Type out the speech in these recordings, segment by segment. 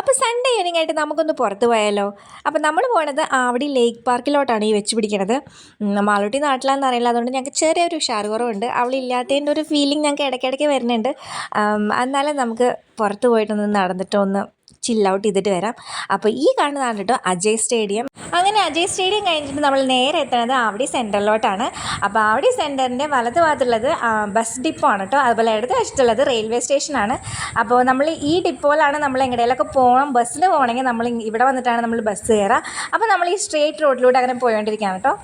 അപ്പോൾ Sunday evening ആയിട്ട് നമുക്കൊന്ന് പുറത്ത് പോയാലോ? അപ്പോൾ നമ്മൾ പോണത് ആവടി ലേക്ക് പാർക്കിലോട്ടാണ് ഈ വെച്ച് പിടിക്കണത്. മാളൂട്ടി നാട്ടിലാണെന്ന് അറിയില്ല. അതുകൊണ്ട് ഞങ്ങൾക്ക് ചെറിയൊരു ഉഷാർ കുറവുണ്ട് അവളില്ലാത്തതിന്റെ ഒരു ഫീലിംഗ് ഞങ്ങൾക്ക് ഇടയ്ക്കിടയ്ക്ക് വരുന്നുണ്ട്. എന്നാലും നമുക്ക് പുറത്ത് പോയിട്ടൊന്ന് നടന്നിട്ട് ചിൽ ഔട്ട് ചെയ്തിട്ട് വരാം. അപ്പോൾ ഈ കാണുന്നതാണ് കേട്ടോ അജയ് സ്റ്റേഡിയം. അങ്ങനെ അജയ് സ്റ്റേഡിയം കഴിഞ്ഞിട്ട് നമ്മൾ നേരെ എത്തുന്നത് ആവടി സെന്ററിലോട്ടാണ് അപ്പോൾ ആവടി സെന്ററിന്റെ വലത് ഭാഗത്തുള്ളത് ബസ് ഡിപ്പോ ആണ് കേട്ടോ അതുപോലെ ഇടത് വശത്തുള്ളത് റെയിൽവേ സ്റ്റേഷനാണ് അപ്പോൾ നമ്മൾ ഈ ഡിപ്പോയിലാണ് നമ്മൾ എങ്ങടെയൊക്കെ പോകണം ബസ്സിൽ പോകണമെങ്കിൽ നമ്മൾ ഇവിടെ വന്നിട്ടാണ് നമ്മൾ ബസ് കയറുക അപ്പോൾ നമ്മൾ ഈ സ്ട്രേറ്റ് റോഡിലൂടെ അങ്ങനെ പോയോണ്ടിരിക്കുകയാണ് കേട്ടോ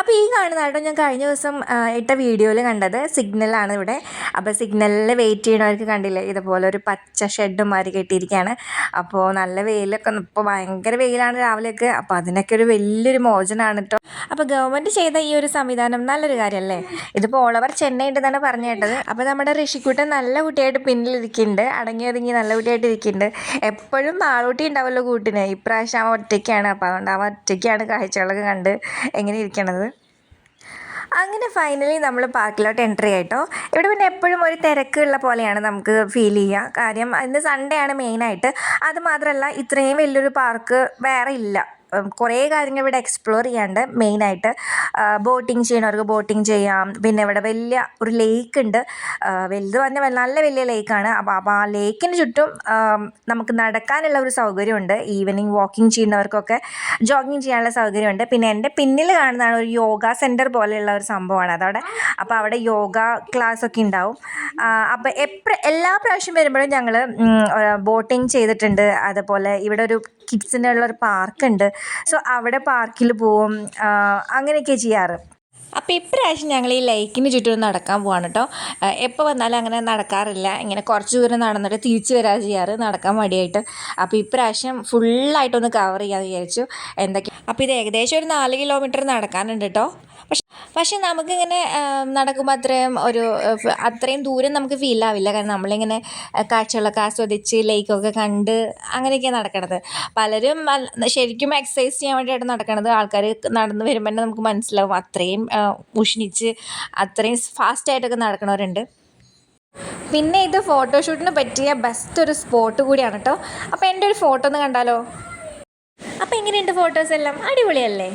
അപ്പോൾ ഈ കാണുന്ന കേട്ടോ ഞാൻ കഴിഞ്ഞ ദിവസം ഇട്ട വീഡിയോയിൽ കണ്ടത് സിഗ്നലാണ് ഇവിടെ. അപ്പോൾ സിഗ്നലിൽ വെയിറ്റ് ചെയ്യണവർക്ക് കണ്ടില്ലേ ഇതുപോലെ ഒരു പച്ച ഷെഡ് മാറി കെട്ടിയിരിക്കുകയാണ് അപ്പോൾ നല്ല വെയിലൊക്കെ ഇപ്പോൾ ഭയങ്കര വെയിലാണ് രാവിലെയൊക്കെ. അപ്പോൾ അതിനൊക്കെ ഒരു വലിയൊരു മോചനമാണ് കേട്ടോ അപ്പോൾ ഗവൺമെന്റ് ചെയ്ത ഈ ഒരു സംവിധാനം നല്ലൊരു കാര്യമല്ലേ ഇതിപ്പോൾ ഓളവർ ചെന്നൈ ഉണ്ടെന്നാണ് പറഞ്ഞു കേട്ടത്. അപ്പോൾ നമ്മുടെ ഋഷിക്കുട്ടൻ നല്ല കുട്ടിയായിട്ട് പിന്നിലിരിക്കുന്നുണ്ട്. അടങ്ങി ഒതുങ്ങി നല്ല കുട്ടിയായിട്ട് ഇരിക്കുന്നുണ്ട്. എപ്പോഴും നാളൂട്ടി ഉണ്ടാവുമല്ലോ കൂട്ടിന്. ഇപ്രാവശ്യം അവൻ ഒറ്റയ്ക്കാണ്. അപ്പോൾ അതുകൊണ്ട് അവൻ ഒറ്റയ്ക്കാണ് കാഴ്ചകളൊക്കെ കണ്ട് എങ്ങനെ ഇരിക്കണത്? അങ്ങനെ ഫൈനലി നമ്മൾ പാർക്കിലോട്ട് എൻട്രി ആയിട്ടോ. ഇവിടെ എപ്പോഴും ഒരു തിരക്കുള്ള പോലെയാണ് നമുക്ക് ഫീൽ ചെയ്യുക കാര്യം ഇന്ന് സൺഡേ ആണ് മെയിനായിട്ട് അത് മാത്രമല്ല ഇത്രയും വലിയൊരു പാർക്ക് വേറെ ഇല്ല. കുറേ കാര്യങ്ങൾ ഇവിടെ എക്സ്പ്ലോർ ചെയ്യാണ്ട് മെയിനായിട്ട് ബോട്ടിങ് ചെയ്യണവർക്ക് ബോട്ടിങ് ചെയ്യാം. പിന്നെ ഇവിടെ വലിയ ഒരു ലേക്ക് ഉണ്ട്. വലുത് പറഞ്ഞ നല്ല വലിയ ലേക്കാണ് അപ്പോൾ അപ്പോൾ ആ ലേക്കിന് ചുറ്റും നമുക്ക് നടക്കാനുള്ള ഒരു സൗകര്യമുണ്ട്. ഈവനിങ് വാക്കിംഗ് ചെയ്യുന്നവർക്കൊക്കെ ജോഗിങ് ചെയ്യാനുള്ള സൗകര്യമുണ്ട്. പിന്നെ എന്റെ പിന്നിൽ കാണുന്നതാണ് ഒരു യോഗ സെന്റർ പോലെയുള്ള ഒരു സംഭവമാണ്. അതവിടെ അപ്പോൾ അവിടെ യോഗ ക്ലാസ് ഒക്കെ ഉണ്ടാവും അപ്പോൾ എപ്പ എല്ലാ പ്രാവശ്യം വരുമ്പോഴും ഞങ്ങൾ ബോട്ടിങ് ചെയ്തിട്ടുണ്ട്. അതുപോലെ ഇവിടെ ഒരു കിഡ്സിനുള്ള ഒരു പാർക്കുണ്ട്. സോ അവിടെ പാർക്കിൽ പോവും അങ്ങനെയൊക്കെ ചെയ്യാറ്. അപ്പോൾ ഇപ്രാവശ്യം ഞങ്ങൾ ഈ ലൈക്കിന് ചുറ്റും നടക്കാൻ പോവാണ് കേട്ടോ എപ്പോൾ വന്നാലും അങ്ങനെ നടക്കാറില്ല. ഇങ്ങനെ കുറച്ച് ദൂരം നടന്നിട്ട് തിരിച്ച് വരാൻ ചെയ്യാറ്. നടക്കാൻ മടിയായിട്ട്. അപ്പോൾ ഇപ്രാവശ്യം ഫുള്ളായിട്ടൊന്ന് കവർ ചെയ്യാമെന്ന് വിചാരിച്ചു. എന്തൊക്കെ അപ്പോൾ ഇത് ഏകദേശം ഒരു നാല് കിലോമീറ്റർ നടക്കാനുണ്ട് കേട്ടോ പക്ഷെ നമുക്കിങ്ങനെ നടക്കുമ്പോൾ അത്രയും ഒരു അത്രയും ദൂരം നമുക്ക് ഫീൽ ആവില്ല. കാരണം നമ്മളിങ്ങനെ കാഴ്ചകളൊക്കെ ആസ്വദിച്ച് ലേക്കൊക്കെ കണ്ട് അങ്ങനെയൊക്കെയാണ് നടക്കണത്. പലരും ശരിക്കും എക്സസൈസ് ചെയ്യാൻ വേണ്ടിയിട്ട് നടക്കണത് ആൾക്കാർ നടന്നു വരുമ്പോൾ തന്നെ നമുക്ക് മനസ്സിലാവും. അത്രയും ഉഷ്ണിച്ച് അത്രയും ഫാസ്റ്റായിട്ടൊക്കെ നടക്കണവരുണ്ട്. പിന്നെ ഇത് ഫോട്ടോഷൂട്ടിന് പറ്റിയ ബെസ്റ്റ് ഒരു സ്പോട്ട് കൂടിയാണ് കേട്ടോ അപ്പോൾ എന്റെ ഒരു ഫോട്ടോ ഒന്ന് കണ്ടാലോ? അപ്പോൾ എങ്ങനെയുണ്ട് ഫോട്ടോസ് എല്ലാം? അടിപൊളിയല്ലേ?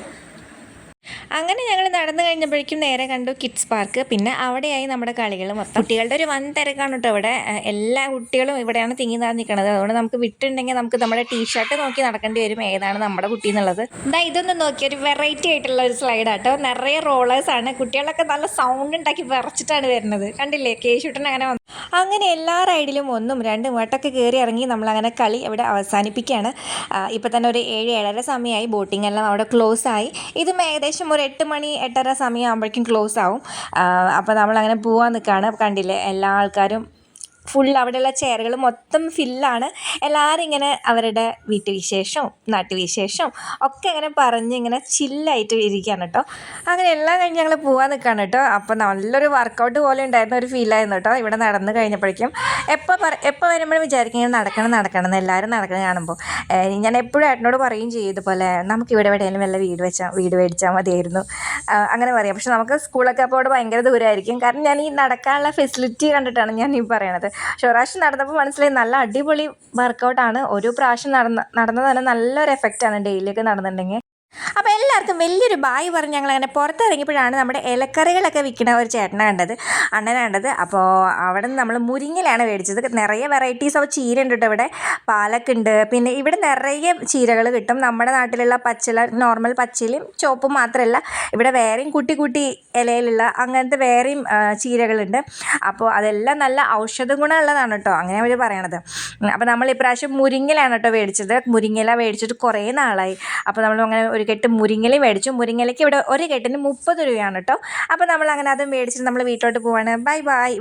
അങ്ങനെ ഞങ്ങൾ നടന്നു കഴിഞ്ഞപ്പോഴേക്കും നേരെ കണ്ടു കിഡ്സ് പാർക്ക്. പിന്നെ അവിടെയായി നമ്മുടെ കളികൾ മൊത്തം. കുട്ടികളുടെ ഒരു വൻ തിരക്കാണ് കേട്ടോ ഇവിടെ. എല്ലാ കുട്ടികളും ഇവിടെയാണ് തിങ്ങി നിൽക്കുന്നത് അതുകൊണ്ട് നമുക്ക് വിട്ടുണ്ടെങ്കിൽ നമുക്ക് നമ്മുടെ ടീഷർട്ട് നോക്കി നടക്കേണ്ടി വരും ഏതാണ് നമ്മുടെ കുട്ടി എന്നുള്ളത്. എന്താ ഇതൊന്ന് നോക്കി ഒരു വെറൈറ്റി ആയിട്ടുള്ള ഒരു സ്ലൈഡാട്ടോ നിറയെ റോളേഴ്സ് ആണ്. കുട്ടികളൊക്കെ നല്ല സൗണ്ട് ഉണ്ടാക്കി വിറച്ചിട്ടാണ് വരുന്നത്. കണ്ടില്ലേ? കേശുട്ടൻ അങ്ങനെ വന്നു. അങ്ങനെ എല്ലാ റൈഡിലും ഒന്നും രണ്ടും വട്ടൊക്കെ കയറി ഇറങ്ങി നമ്മൾ അങ്ങനെ കളി ഇവിടെ അവസാനിപ്പിക്കുകയാണ്. ഇപ്പം തന്നെ ഒരു ഏഴ് ഏഴര സമയമായി. ബോട്ടിംഗ് എല്ലാം അവിടെ ക്ലോസ് ആയി. ഇതും ഏകദേശം എട്ട് മണി എട്ടര സമയമാകുമ്പോഴേക്കും ക്ലോസ് ആവും. അപ്പോൾ നമ്മളങ്ങനെ പോവാൻ നിൽക്കുകയാണ് കണ്ടില്ലേ എല്ലാ ആൾക്കാരും ഫുൾ അവിടെയുള്ള ചെയറുകൾ മൊത്തം ഫില്ലാണ് എല്ലാവരും ഇങ്ങനെ അവരുടെ വീട്ടുവിശേഷവും നാട്ടുവിശേഷവും ഒക്കെ ഇങ്ങനെ പറഞ്ഞ് ഇങ്ങനെ ചില്ലായിട്ട് ഇരിക്കുകയാണ് കേട്ടോ അങ്ങനെ എല്ലാം കഴിഞ്ഞ് ഞങ്ങൾ പോകാൻ നിൽക്കുകയാണ് കേട്ടോ അപ്പോൾ നല്ലൊരു വർക്കൗട്ട് പോലെ ഉണ്ടായിരുന്ന ഒരു ഫീലായിരുന്നു കേട്ടോ ഇവിടെ നടന്ന് കഴിഞ്ഞപ്പോഴേക്കും എപ്പോൾ പറ എപ്പോൾ വരുമ്പോഴും വിചാരിക്കും ഇങ്ങനെ നടക്കണം നടക്കണം എന്ന് എല്ലാവരും നടക്കണം കാണുമ്പോൾ ഞാൻ എപ്പോഴും ഏട്ടനോട് പറയും ചെയ്യും ഇതുപോലെ നമുക്ക് ഇവിടെ എവിടെയെങ്കിലും വല്ല വീട് വെച്ചാൽ വീട് മേടിച്ചാൽ മതിയായിരുന്നു. അങ്ങനെ പറയാം. പക്ഷെ നമുക്ക് സ്കൂളൊക്കെ അപ്പോൾ അവിടെ ഭയങ്കര ദൂരമായിരിക്കും കാരണം ഞാൻ ഈ നടക്കാനുള്ള ഫെസിലിറ്റി കണ്ടിട്ടാണ് ഞാൻ ഈ പറയണത്. പക്ഷെ നടന്നപ്പോൾ മനസ്സിലായി നല്ല അടിപൊളി വർക്കൗട്ടാണ് ഒരു പ്രാവശ്യം നടന്ന നടന്നത് തന്നെ നല്ലൊരു എഫക്റ്റാണ് ഡെയിലിയൊക്കെ നടന്നിട്ടുണ്ടെങ്കിൽ. അപ്പോൾ എല്ലാവർക്കും വലിയൊരു ബായ് പറഞ്ഞ് ഞങ്ങൾ അങ്ങനെ പുറത്തിറങ്ങിയപ്പോഴാണ് നമ്മുടെ ഇലക്കറികളൊക്കെ വിൽക്കുന്ന ഒരു ചേട്ടനെ കണ്ടത് അണ്ണനെ കണ്ടത്. അപ്പോൾ അവിടെ നിന്ന് നമ്മൾ മുരിങ്ങലാണ് മേടിച്ചത്. നിറയെ വെറൈറ്റീസ് ഓഫ് ചീര ഉണ്ട് കേട്ടോ ഇവിടെ. പാലക്കുണ്ട് പിന്നെ ഇവിടെ നിറയെ ചീരകൾ കിട്ടും. നമ്മുടെ നാട്ടിലുള്ള പച്ചില നോർമൽ പച്ചിലും ചോപ്പും മാത്രമല്ല ഇവിടെ വേറെയും കുട്ടി കുട്ടി ഇലയിലുള്ള അങ്ങനത്തെ വേറെയും ചീരകളുണ്ട്. അപ്പോൾ അതെല്ലാം നല്ല ഔഷധ ഗുണമുള്ളതാണ് കേട്ടോ. അങ്ങനെ അവർ പറയണത്. അപ്പോൾ നമ്മൾ ഇപ്രാവശ്യം മുരിങ്ങലാണ് കേട്ടോ മേടിച്ചത്. മുരിങ്ങല മേടിച്ചിട്ട് കുറേ നാളായി. അപ്പോൾ നമ്മൾ അങ്ങനെ ഒരു കെട്ട് മുരിങ്ങയില മേടിച്ചു. മുരിങ്ങലയ്ക്ക് ഇവിടെ ഒരു കെട്ടിന് മുപ്പത് രൂപയാണ് കേട്ടോ അപ്പോൾ നമ്മൾ അങ്ങനെ അത് മേടിച്ചിട്ട് നമ്മൾ വീട്ടിലോട്ട് പോവാണ്. Bye bye.